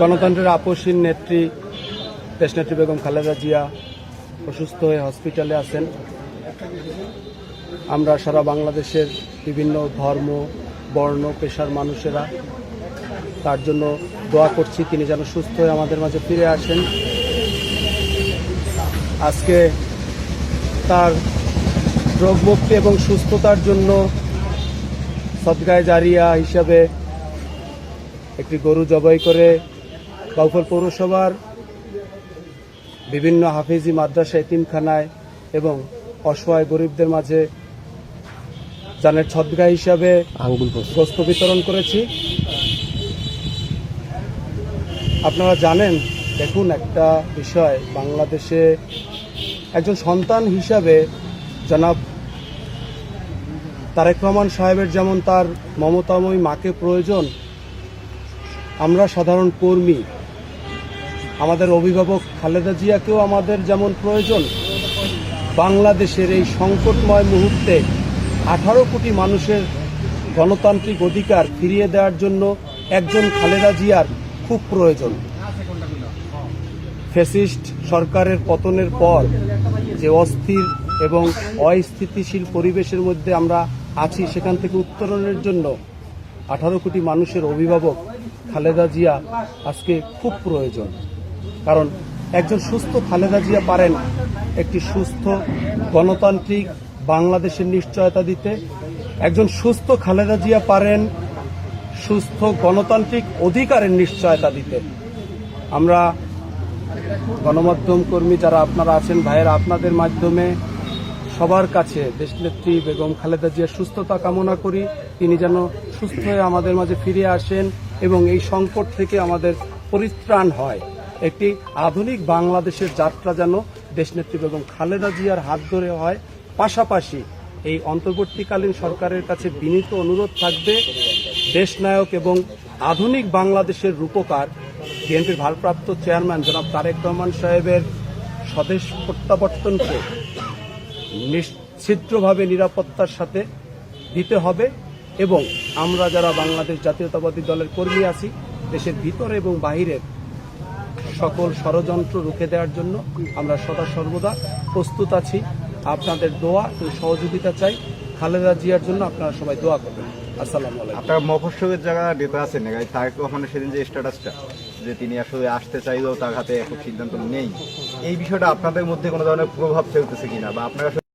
গণতন্ত্রের আপসীন নেত্রী দেশনেত্রী বেগম খালেদা জিয়া অসুস্থ হয়ে হসপিটালে আছেন। আমরা সারা বাংলাদেশের বিভিন্ন ধর্ম, বর্ণ, পেশার মানুষেরা তার জন্য দোয়া করছি, তিনি যেন সুস্থ হয়ে আমাদের মাঝে ফিরে আসেন। আজকে তার রোগমুক্তি এবং সুস্থতার জন্য সদগায় জারিয়া হিসাবে একটি গরু জবাই করে বাউফল পৌরসভার বিভিন্ন হাফিজি মাদ্রাসা এতিমখানায় এবং অসহায় গরিবদের মাঝে জানের ছদ্গা হিসাবে আঙ্গুল গোস্ত বিতরণ করেছি। আপনারা জানেন দেখুন একটা বিষয় বাংলাদেশে একজন সন্তান হিসাবে জনাব তারেক রহমান সাহেবের যেমন তার মমতাময়ী মাকে প্রয়োজন আমরা সাধারণ কর্মী আমাদের অভিভাবক খালেদা জিয়াকেও আমাদের যেমন প্রয়োজন, বাংলাদেশের এই সংকটময় মুহূর্তে আঠারো কোটি মানুষের গণতান্ত্রিক অধিকার ফিরিয়ে দেওয়ার জন্য একজন খালেদা জিয়ার খুব প্রয়োজন। ফ্যাসিস্ট সরকারের পতনের পর যে অস্থির এবং অস্থিতিশীল পরিবেশের মধ্যে আমরা আছি, সেখান থেকে উত্তরণের জন্য আঠারো কোটি মানুষের অভিভাবক খালেদা জিয়া আজকে খুব প্রয়োজন। কারণ একজন সুস্থ খালেদা জিয়া পারেন একটি সুস্থ গণতান্ত্রিক বাংলাদেশের নিশ্চয়তা দিতে। একজন সুস্থ খালেদা জিয়া পারেন সুস্থ গণতান্ত্রিক অধিকারের নিশ্চয়তা দিতে। আমরা গণমাধ্যম কর্মী যারা আপনারা আছেন, ভাইয়েরা আপনাদের মাধ্যমে সবার কাছে দেশনেত্রী বেগম খালেদা জিয়ার সুস্থতা কামনা করি। তিনি যেন সুস্থ হয়ে আমাদের মাঝে ফিরে আসেন এবং এই সংকট থেকে আমাদের পরিত্রাণ হয়। একটি আধুনিক বাংলাদেশের যাত্রা যেন দেশনেত্রী বেগম খালেদা জিয়ার হাত ধরে হয়। পাশাপাশি এই অন্তর্বর্তীকালীন সরকারের কাছে বিনীত অনুরোধ থাকবে দেশনায়ক এবং আধুনিক বাংলাদেশের রূপকার। বিএনপির ভারপ্রাপ্ত চেয়ারম্যান জনাব তারেক রহমান সাহেবের স্বদেশ প্রত্যাবর্তনকে নিশ্ছিদ্রভাবে নিরাপত্তার সাথে দিতে হবে এবং আমরা যারা বাংলাদেশ জাতীয়তাবাদী দলের কর্মী আছি, দেশের ভিতরে এবং বাহিরের সকল ষড়যন্ত্র রুখে দেওয়ার জন্য আমরা সদা সর্বদা প্রস্তুত আছি। আপনাদের দোয়া এবং সহযোগিতা চাই। খালেদা জিয়ার জন্য আপনারা সবাই দোয়া করবেন। আপনার আছেন সেদিন যে স্ট্যাটাসটা যে তিনি আসলে আসতে চাইলেও তার হাতে সিদ্ধান্ত নেই। এই বিষয়টা আপনাদের মধ্যে কোনো ধরনের প্রভাব ফেলতেছে কিনা বা আপনারা